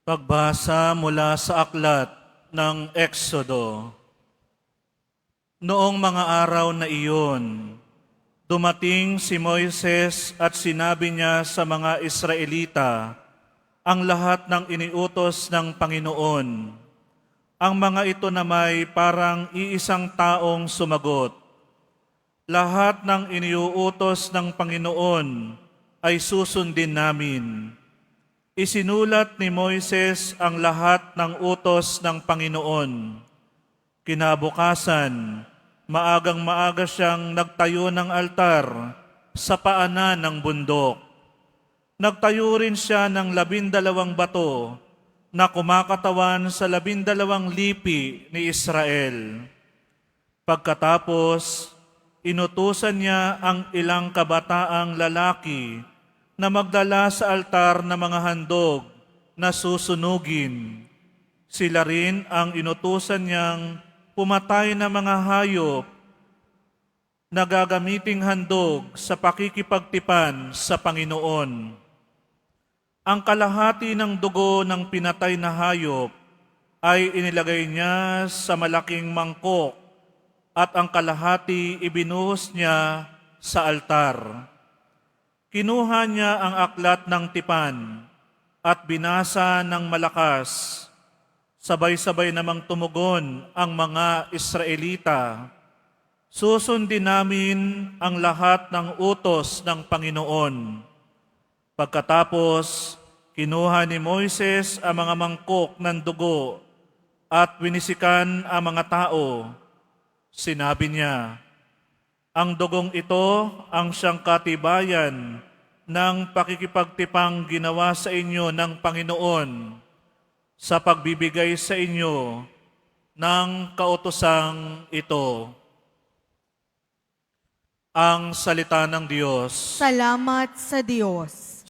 Pagbasa mula sa aklat ng Eksodo. Noong mga araw na iyon, dumating si Moises at sinabi niya sa mga Israelita ang lahat ng iniutos ng Panginoon. Ang mga ito na may parang iisang taong sumagot. Lahat ng iniuutos ng Panginoon ay susundin namin. Isinulat ni Moises ang lahat ng utos ng Panginoon. Kinabukasan, maagang maaga siyang nagtayo ng altar sa paanan ng bundok. Nagtayo rin siya ng labindalawang bato na kumakatawan sa labindalawang lipi ni Israel. Pagkatapos, inutusan niya ang ilang kabataang lalaki na magdala sa altar ng mga handog na susunugin. Sila rin ang inutusan niyang pumatay ng mga hayop na gagamiting handog sa pakikipagtipan sa Panginoon. Ang kalahati ng dugo ng pinatay na hayop ay inilagay niya sa malaking mangkok at ang kalahati ibinuhos niya sa altar. Kinuha niya ang aklat ng tipan at binasa ng malakas. Sabay-sabay namang tumugon ang mga Israelita. Susundin namin ang lahat ng utos ng Panginoon. Pagkatapos, kinuha ni Moises ang mga mangkok ng dugo at winisikan ang mga tao. Sinabi niya, ang dugong ito ang siyang katibayan ng pakikipagtipang ginawa sa inyo ng Panginoon sa pagbibigay sa inyo ng kautosang ito. Ang salita ng Diyos. Salamat sa Diyos.